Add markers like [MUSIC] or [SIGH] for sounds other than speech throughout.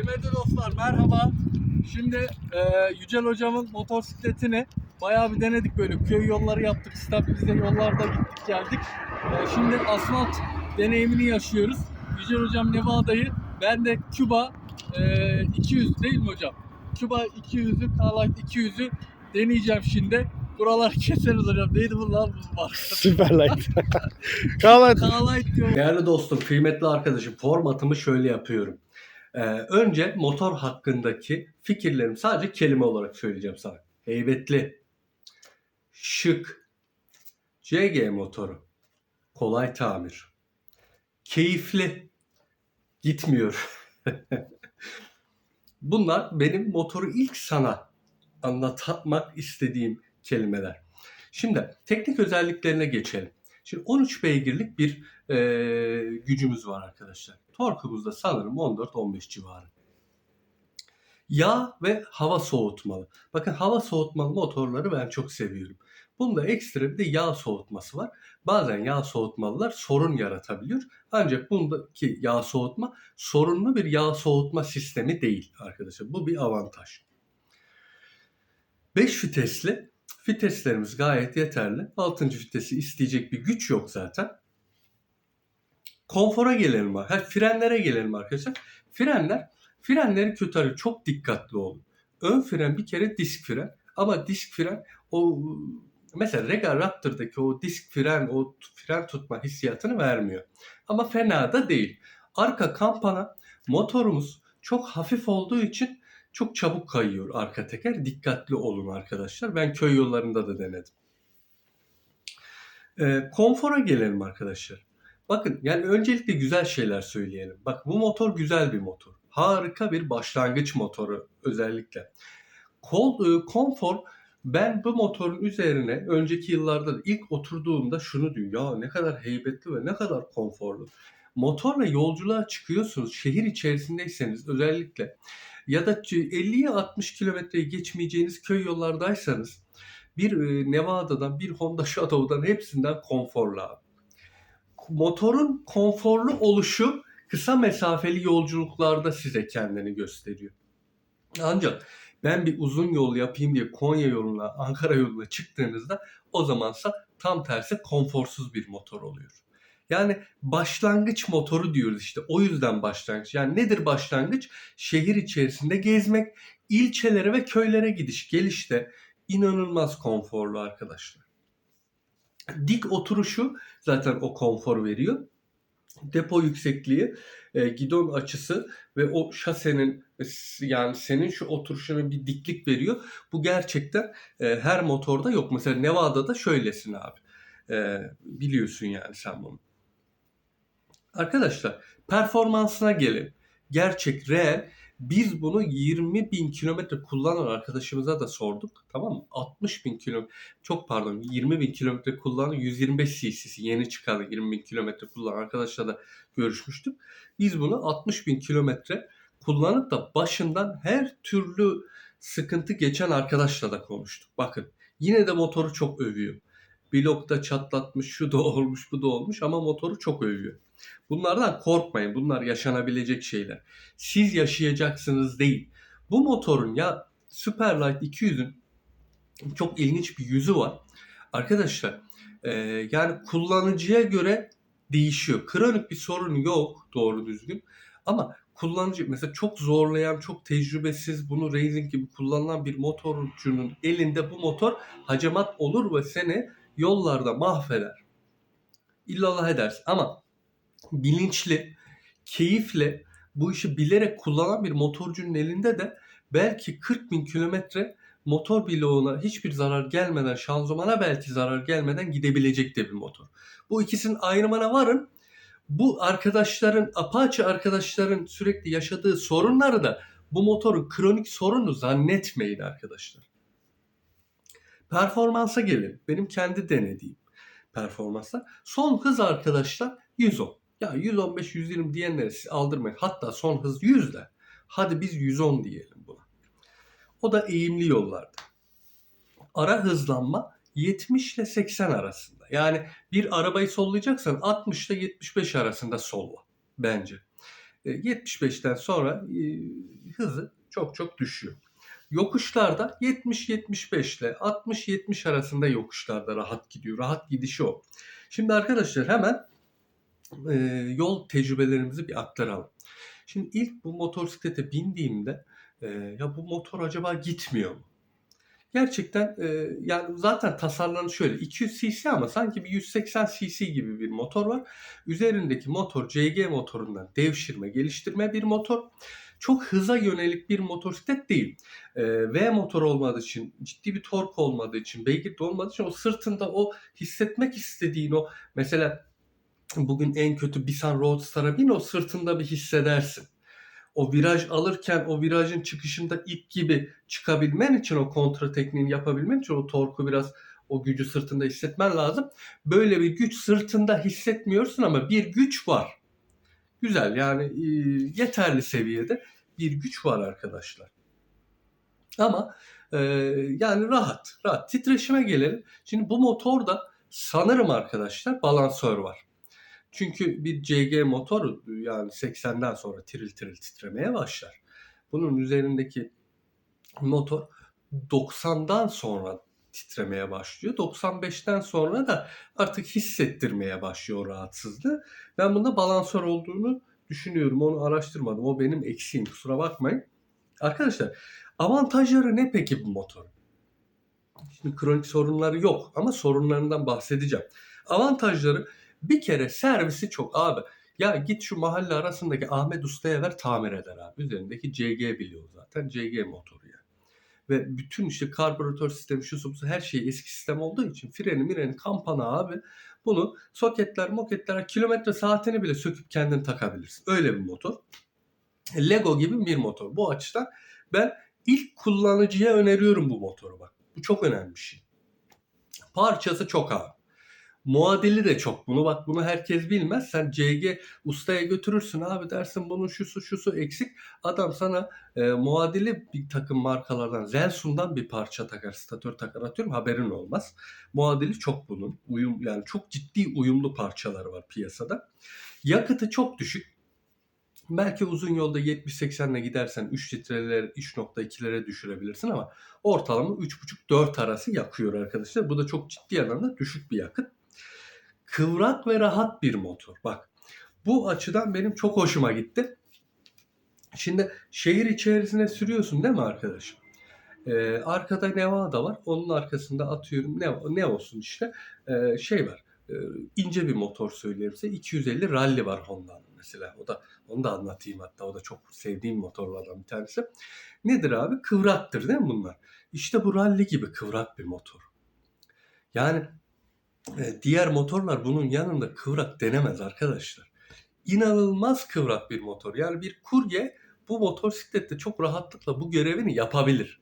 Kıymetli dostlar merhaba. Şimdi e, Yücel hocamın motosikletini bayağı bir denedik böyle köy yolları yaptık, stabilize yollarda gittik geldik. E, şimdi asfalt deneyimini yaşıyoruz. Yücel hocam Nevada'yı, ben de Küba e, 200 değil mi hocam? Küba 200'ü, Carlight 200'ü deneyeceğim şimdi. Buralar keseriz hocam. Neydi bu lan bu marka? Süper light. [LAUGHS] Kalan. Carlight diyorum. Değerli dostum, kıymetli arkadaşım formatımı şöyle yapıyorum. Ee, önce motor hakkındaki fikirlerimi sadece kelime olarak söyleyeceğim sana. Heybetli, şık, CG motoru, kolay tamir, keyifli, gitmiyor. [LAUGHS] Bunlar benim motoru ilk sana anlatmak istediğim kelimeler. Şimdi teknik özelliklerine geçelim. Şimdi 13 beygirlik bir e, gücümüz var arkadaşlar. Torkumuz da sanırım 14-15 civarı. Yağ ve hava soğutmalı. Bakın hava soğutmalı motorları ben çok seviyorum. Bunda ekstra bir de yağ soğutması var. Bazen yağ soğutmalılar sorun yaratabiliyor. Ancak bundaki yağ soğutma sorunlu bir yağ soğutma sistemi değil arkadaşlar. Bu bir avantaj. 5 vitesli viteslerimiz gayet yeterli. 6. vitesi isteyecek bir güç yok zaten. Konfora gelelim. Ha, frenlere gelelim arkadaşlar. Frenler, frenleri kötü. Çok dikkatli olun. Ön fren bir kere disk fren. Ama disk fren o mesela Regal Raptor'daki o disk fren, o fren tutma hissiyatını vermiyor. Ama fena da değil. Arka kampana motorumuz çok hafif olduğu için çok çabuk kayıyor arka teker. Dikkatli olun arkadaşlar. Ben köy yollarında da denedim. Ee, konfora gelelim arkadaşlar. Bakın yani öncelikle güzel şeyler söyleyelim. Bak bu motor güzel bir motor. Harika bir başlangıç motoru özellikle. Kol, e, konfor ben bu motorun üzerine önceki yıllarda da ilk oturduğumda şunu diyor. Ya ne kadar heybetli ve ne kadar konforlu. Motorla yolculuğa çıkıyorsunuz. Şehir içerisindeyseniz özellikle ya da 50'ye 60 kilometreyi geçmeyeceğiniz köy yollardaysanız bir e, Nevada'dan bir Honda Shadow'dan hepsinden konforlu abi. Motorun konforlu oluşu kısa mesafeli yolculuklarda size kendini gösteriyor. Ancak ben bir uzun yol yapayım diye Konya yoluna, Ankara yoluna çıktığınızda o zamansa tam tersi konforsuz bir motor oluyor. Yani başlangıç motoru diyoruz işte. O yüzden başlangıç. Yani nedir başlangıç? Şehir içerisinde gezmek, ilçelere ve köylere gidiş. Gelişte inanılmaz konforlu arkadaşlar. Dik oturuşu zaten o konfor veriyor. Depo yüksekliği, e, gidon açısı ve o şasenin yani senin şu oturuşuna bir diklik veriyor. Bu gerçekten e, her motorda yok. Mesela Nevada'da şöylesin abi. E, biliyorsun yani sen bunu. Arkadaşlar performansına gelin. Gerçek, reel. Biz bunu 20 bin kilometre kullanan arkadaşımıza da sorduk. Tamam mı? 60 bin kilometre, çok pardon 20 bin kilometre kullanan 125 cc'si yeni çıkan 20 bin kilometre kullanan arkadaşla da görüşmüştük. Biz bunu 60 bin kilometre kullanıp da başından her türlü sıkıntı geçen arkadaşla da konuştuk. Bakın yine de motoru çok övüyor. Blokta çatlatmış, şu da olmuş, bu da olmuş ama motoru çok övüyor. Bunlardan korkmayın. Bunlar yaşanabilecek şeyler. Siz yaşayacaksınız değil. Bu motorun ya Superlight 200'ün çok ilginç bir yüzü var. Arkadaşlar e, yani kullanıcıya göre değişiyor. Kronik bir sorun yok doğru düzgün. Ama kullanıcı mesela çok zorlayan, çok tecrübesiz, bunu racing gibi kullanılan bir motorcunun elinde bu motor hacamat olur ve seni yollarda mahveder. İllallah edersin. Ama bilinçli, keyifle bu işi bilerek kullanan bir motorcunun elinde de belki 40 bin kilometre motor bloğuna hiçbir zarar gelmeden, şanzımana belki zarar gelmeden gidebilecek de bir motor. Bu ikisinin ayrımına varın. Bu arkadaşların, Apache arkadaşların sürekli yaşadığı sorunları da bu motorun kronik sorunu zannetmeyin arkadaşlar. Performansa gelin. Benim kendi denediğim performanslar. Son hız arkadaşlar 110. Ya 115-120 diyenleri siz aldırmayın. Hatta son hız 100 de. Hadi biz 110 diyelim buna. O da eğimli yollarda. Ara hızlanma 70 ile 80 arasında. Yani bir arabayı sollayacaksan 60 ile 75 arasında solla bence. E, 75'ten sonra e, hızı çok çok düşüyor. Yokuşlarda 70-75 ile 60-70 arasında yokuşlarda rahat gidiyor. Rahat gidişi o. Şimdi arkadaşlar hemen e, yol tecrübelerimizi bir aktaralım. Şimdi ilk bu motosiklete bindiğimde e, ya bu motor acaba gitmiyor mu? Gerçekten e, yani zaten tasarlanış şöyle 200 cc ama sanki bir 180 cc gibi bir motor var. Üzerindeki motor CG motorundan devşirme, geliştirme bir motor. Çok hıza yönelik bir motosiklet değil. E, V motor olmadığı için, ciddi bir tork olmadığı için, beygir de olmadığı için o sırtında o hissetmek istediğin o mesela bugün en kötü Bisan Roadster'a bin o sırtında bir hissedersin. O viraj alırken o virajın çıkışında ip gibi çıkabilmen için o kontra tekniğini yapabilmen için o torku biraz o gücü sırtında hissetmen lazım. Böyle bir güç sırtında hissetmiyorsun ama bir güç var. Güzel yani e, yeterli seviyede bir güç var arkadaşlar. Ama e, yani rahat, rahat. Titreşime gelelim. Şimdi bu motorda sanırım arkadaşlar balansör var. Çünkü bir CG motor yani 80'den sonra tiril tiril titremeye başlar. Bunun üzerindeki motor 90'dan sonra titremeye başlıyor. 95'ten sonra da artık hissettirmeye başlıyor rahatsızlığı. Ben bunda balansör olduğunu düşünüyorum. Onu araştırmadım. O benim eksiğim. Kusura bakmayın. Arkadaşlar avantajları ne peki bu motorun? Şimdi kronik sorunları yok ama sorunlarından bahsedeceğim. Avantajları bir kere servisi çok abi. Ya git şu mahalle arasındaki Ahmet Usta'ya ver tamir eder abi. Üzerindeki CG biliyor zaten. CG motoru yani. Ve bütün işte karbüratör sistemi şu su her şey eski sistem olduğu için freni mireni kampana abi bunu soketler moketler kilometre saatini bile söküp kendin takabilirsin. Öyle bir motor. Lego gibi bir motor. Bu açıdan ben ilk kullanıcıya öneriyorum bu motoru bak. Bu çok önemli bir şey. Parçası çok ağır. Muadili de çok. Bunu bak bunu herkes bilmez. Sen CG ustaya götürürsün abi dersin bunun şusu şusu eksik. Adam sana e, muadili bir takım markalardan Zelsun'dan bir parça takar, statör takar atıyorum haberin olmaz. Muadili çok bunun. Uyum yani çok ciddi uyumlu parçaları var piyasada. Yakıtı çok düşük. Belki uzun yolda 70-80'le gidersen 3 litreler 3.2'lere düşürebilirsin ama ortalama 3.5-4 arası yakıyor arkadaşlar. Bu da çok ciddi anlamda düşük bir yakıt. Kıvrak ve rahat bir motor. Bak bu açıdan benim çok hoşuma gitti. Şimdi şehir içerisine sürüyorsun değil mi arkadaşım? Ee, arkada Nevada var. Onun arkasında atıyorum ne, ne olsun işte ee, şey var. Ee, ince bir motor söyleyeyim size. 250 Rally var Honda'nın mesela. O da onu da anlatayım hatta. O da çok sevdiğim motorlardan bir tanesi. Nedir abi? Kıvraktır değil mi bunlar? İşte bu Rally gibi kıvrak bir motor. Yani e, diğer motorlar bunun yanında kıvrak denemez arkadaşlar. İnanılmaz kıvrak bir motor. Yani bir kurye bu motosiklette çok rahatlıkla bu görevini yapabilir.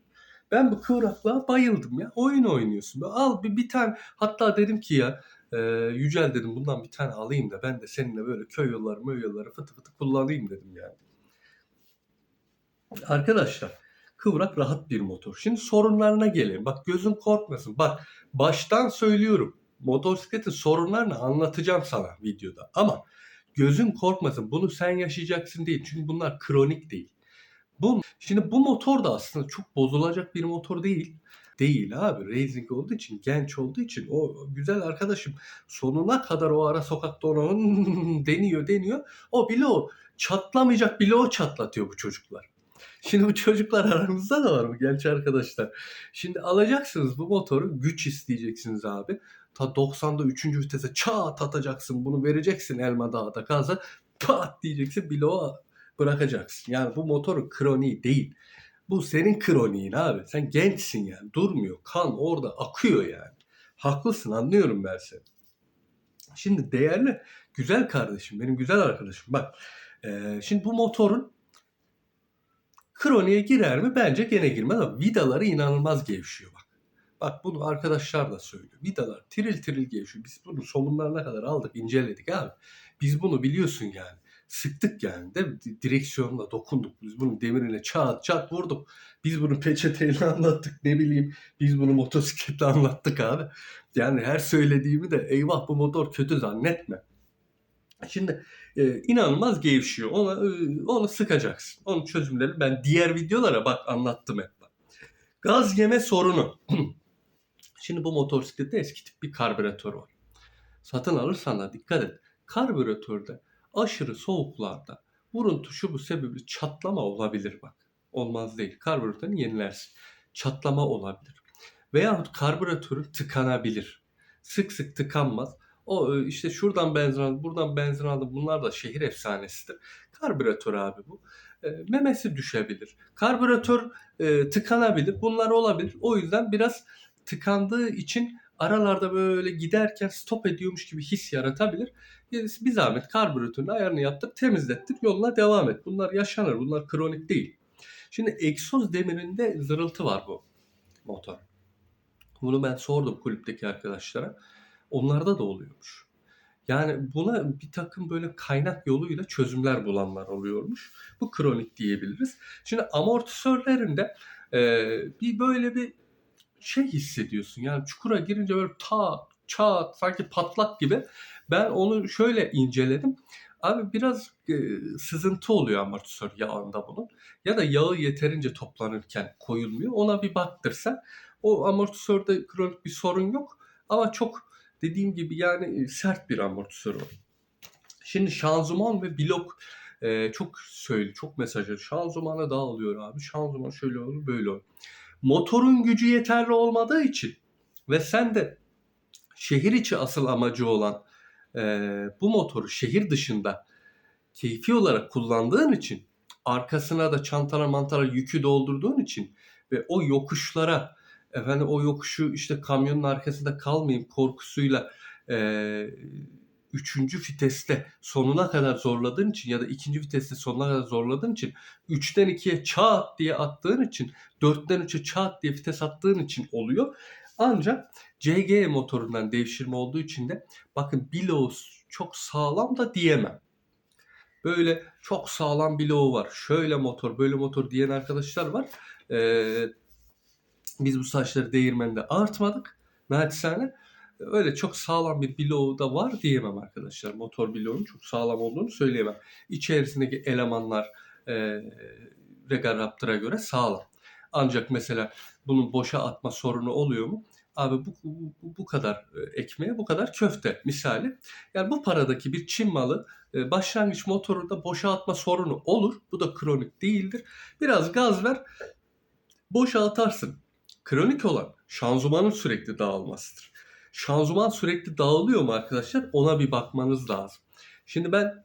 Ben bu kıvraklığa bayıldım ya. Oyun oynuyorsun. Al bir, bir tane hatta dedim ki ya e, Yücel dedim bundan bir tane alayım da ben de seninle böyle köy yolları möy yolları fıtı fıtı kullanayım dedim yani. Arkadaşlar kıvrak rahat bir motor. Şimdi sorunlarına gelelim. Bak gözün korkmasın. Bak baştan söylüyorum. Motosikletin sorunlarını anlatacağım sana videoda. Ama gözün korkmasın. Bunu sen yaşayacaksın değil. Çünkü bunlar kronik değil. Bu, şimdi bu motor da aslında çok bozulacak bir motor değil. Değil abi. Racing olduğu için, genç olduğu için o güzel arkadaşım sonuna kadar o ara sokakta ona deniyor deniyor. O bile o çatlamayacak bile o çatlatıyor bu çocuklar. Şimdi bu çocuklar aranızda da var mı genç arkadaşlar? Şimdi alacaksınız bu motoru güç isteyeceksiniz abi. Ta 90'da 3. vitese çat atacaksın bunu vereceksin Elma Dağı'da gaza pat diyeceksin bloğa bırakacaksın. Yani bu motorun kroniği değil. Bu senin kroniğin abi. Sen gençsin yani durmuyor. Kan orada akıyor yani. Haklısın anlıyorum ben seni. Şimdi değerli güzel kardeşim benim güzel arkadaşım bak. E, şimdi bu motorun kroniğe girer mi? Bence gene girmez ama vidaları inanılmaz gevşiyor bak. Bak bunu arkadaşlar da söylüyor. Vidalar tiril tiril gevşiyor. Biz bunu somunlarına kadar aldık, inceledik abi. Biz bunu biliyorsun yani. Sıktık yani de direksiyonla dokunduk. Biz bunun demirine çat çat vurduk. Biz bunu peçeteyle [LAUGHS] anlattık ne bileyim. Biz bunu motosikletle anlattık abi. Yani her söylediğimi de eyvah bu motor kötü zannetme. Şimdi e, inanılmaz gevşiyor. Ona e, onu sıkacaksın. Onun çözümleri ben diğer videolara bak anlattım hep. Gaz yeme sorunu. [CLEARS THROAT] Şimdi bu motosiklette eski tip bir karbüratör var. Satın alırsan da dikkat et. Karbüratörde aşırı soğuklarda vuruntu şu bu sebebi çatlama olabilir bak. Olmaz değil. Karbüratörünü yenilersin. Çatlama olabilir. Veyahut karbüratörün tıkanabilir. Sık sık tıkanmaz. O e, işte şuradan benzin aldım, buradan benzin aldım. Bunlar da şehir efsanesidir. Karbüratör abi bu. E, memesi düşebilir. Karbüratör e, tıkanabilir. Bunlar olabilir. O yüzden biraz tıkandığı için aralarda böyle giderken stop ediyormuş gibi his yaratabilir. Gerisi bir zahmet karbüratörün ayarını yaptır, temizlettir, yoluna devam et. Bunlar yaşanır. Bunlar kronik değil. Şimdi egzoz demirinde zırıltı var bu motor. Bunu ben sordum kulüpteki arkadaşlara. Onlarda da oluyormuş. Yani buna bir takım böyle kaynak yoluyla çözümler bulanlar oluyormuş. Bu kronik diyebiliriz. Şimdi amortisörlerinde e, bir böyle bir şey hissediyorsun. Yani çukura girince böyle ta çat sanki patlak gibi. Ben onu şöyle inceledim. Abi biraz e, sızıntı oluyor amortisör yağında bunun. Ya da yağı yeterince toplanırken koyulmuyor. Ona bir baktırsan o amortisörde kronik bir sorun yok. Ama çok dediğim gibi yani e, sert bir amortisör o. Şimdi şanzıman ve blok e, çok söyle çok mesajı. Şanzımana dağılıyor abi. Şanzıman şöyle olur böyle olur. Motorun gücü yeterli olmadığı için ve sen de şehir içi asıl amacı olan e, bu motoru şehir dışında keyfi olarak kullandığın için arkasına da çantana mantara yükü doldurduğun için ve o yokuşlara efendim o yokuşu işte kamyonun arkasında kalmayayım korkusuyla e, üçüncü viteste sonuna kadar zorladığın için ya da ikinci viteste sonuna kadar zorladığın için üçten ikiye çat diye attığın için dörtten üçe çat diye vites attığın için oluyor. Ancak CG motorundan devşirme olduğu için de bakın bloğu çok sağlam da diyemem. Böyle çok sağlam bloğu var. Şöyle motor böyle motor diyen arkadaşlar var. Ee, biz bu saçları değirmende artmadık. Naçizane öyle çok sağlam bir bloğu da var diyemem arkadaşlar. Motor bloğunun çok sağlam olduğunu söyleyemem. İçerisindeki elemanlar e, Regal Raptor'a göre sağlam. Ancak mesela bunun boşa atma sorunu oluyor mu? Abi bu, bu, bu kadar e, ekmeğe bu kadar köfte misali. Yani bu paradaki bir Çin malı e, başlangıç motorunda boşa atma sorunu olur. Bu da kronik değildir. Biraz gaz ver boşa atarsın. Kronik olan şanzımanın sürekli dağılmasıdır. Şanzıman sürekli dağılıyor mu arkadaşlar? Ona bir bakmanız lazım. Şimdi ben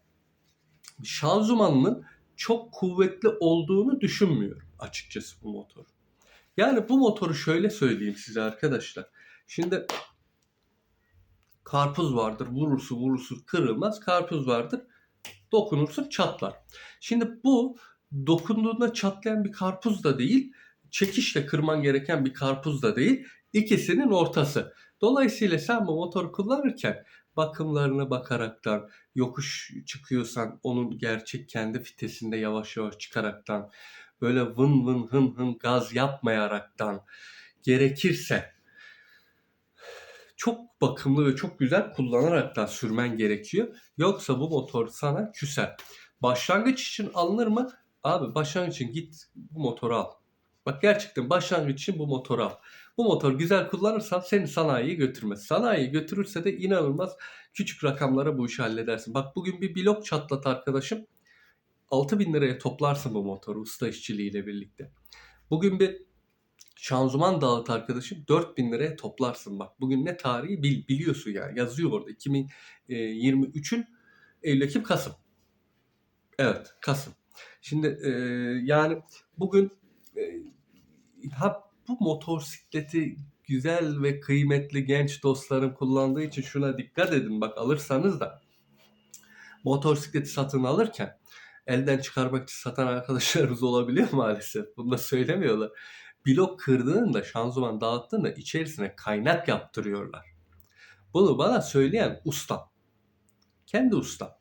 şanzımanın çok kuvvetli olduğunu düşünmüyorum açıkçası bu motor. Yani bu motoru şöyle söyleyeyim size arkadaşlar. Şimdi karpuz vardır. Vurursun vurursun kırılmaz. Karpuz vardır. Dokunursun çatlar. Şimdi bu dokunduğunda çatlayan bir karpuz da değil. Çekişle kırman gereken bir karpuz da değil. İkisinin ortası. Dolayısıyla sen bu motoru kullanırken bakımlarına bakaraktan, yokuş çıkıyorsan onun gerçek kendi fitesinde yavaş yavaş çıkaraktan, böyle vın vın hın hın gaz yapmayaraktan, gerekirse çok bakımlı ve çok güzel kullanaraktan sürmen gerekiyor. Yoksa bu motor sana küser. Başlangıç için alınır mı? Abi başlangıç için git bu motoru al. Bak gerçekten başlangıç için bu motoru al. Bu motor güzel kullanırsan seni sanayiye götürmez. Sanayiye götürürse de inanılmaz küçük rakamlara bu işi halledersin. Bak bugün bir blok çatlat arkadaşım. 6000 liraya toplarsın bu motoru usta işçiliğiyle birlikte. Bugün bir şanzıman dağıt arkadaşım 4000 liraya toplarsın bak. Bugün ne tarihi bil, biliyorsun yani yazıyor orada 2023'ün Eylül, Ekim, Kasım. Evet Kasım. Şimdi e, yani bugün e, ha bu motosikleti güzel ve kıymetli genç dostlarım kullandığı için şuna dikkat edin. Bak alırsanız da motosikleti satın alırken elden çıkarmak için satan arkadaşlarımız olabiliyor maalesef. Bunu da söylemiyorlar. Blok kırdığında, şanzıman dağıttığında içerisine kaynak yaptırıyorlar. Bunu bana söyleyen usta. Kendi usta.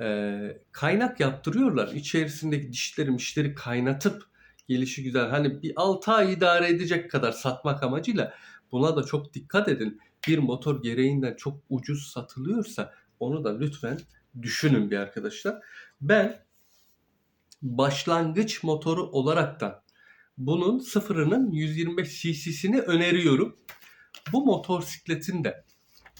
Ee, kaynak yaptırıyorlar. İçerisindeki dişleri mişleri kaynatıp gelişi güzel. Hani bir 6 ay idare edecek kadar satmak amacıyla buna da çok dikkat edin. Bir motor gereğinden çok ucuz satılıyorsa onu da lütfen düşünün bir arkadaşlar. Ben başlangıç motoru olaraktan bunun sıfırının 125 cc'sini öneriyorum. Bu motosikletin de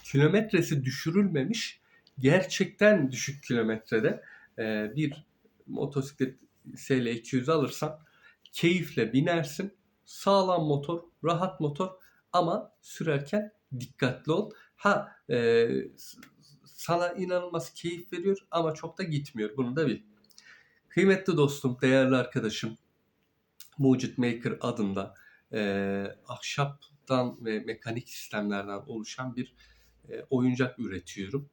kilometresi düşürülmemiş gerçekten düşük kilometrede bir motosiklet SL200 alırsan keyifle binersin. Sağlam motor, rahat motor ama sürerken dikkatli ol. Ha e, sana inanılmaz keyif veriyor ama çok da gitmiyor. Bunu da bil. Kıymetli dostum, değerli arkadaşım Mucit Maker adında e, ahşaptan ve mekanik sistemlerden oluşan bir e, oyuncak üretiyorum.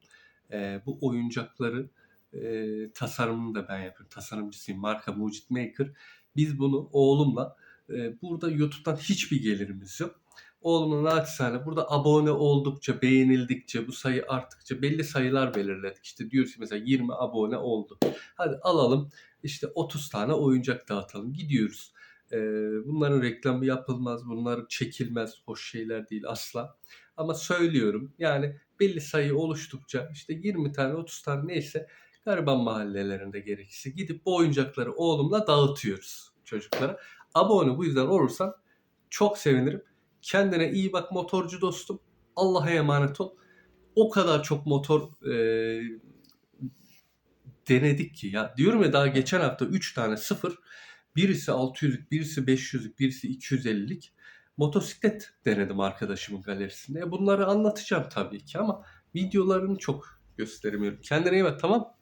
E, bu oyuncakları e, tasarımını da ben yapıyorum. Tasarımcısıyım. Marka Mucit Maker. Biz bunu oğlumla e, burada YouTube'dan hiçbir gelirimiz yok. Oğlumla naçizane burada abone oldukça, beğenildikçe, bu sayı arttıkça belli sayılar belirledik. İşte diyoruz ki mesela 20 abone oldu. Hadi alalım işte 30 tane oyuncak dağıtalım. Gidiyoruz. Ee, bunların reklamı yapılmaz, bunlar çekilmez, hoş şeyler değil asla. Ama söylüyorum yani belli sayı oluştukça işte 20 tane 30 tane neyse gariban mahallelerinde gerekirse gidip bu oyuncakları oğlumla dağıtıyoruz çocuklara. Abone bu yüzden olursan çok sevinirim. Kendine iyi bak motorcu dostum. Allah'a emanet ol. O kadar çok motor e, denedik ki ya diyorum ya daha geçen hafta 3 tane sıfır birisi 600'lük birisi 500'lük birisi 250'lik motosiklet denedim arkadaşımın galerisinde. E bunları anlatacağım tabii ki ama videolarını çok gösteremiyorum. Kendine iyi bak tamam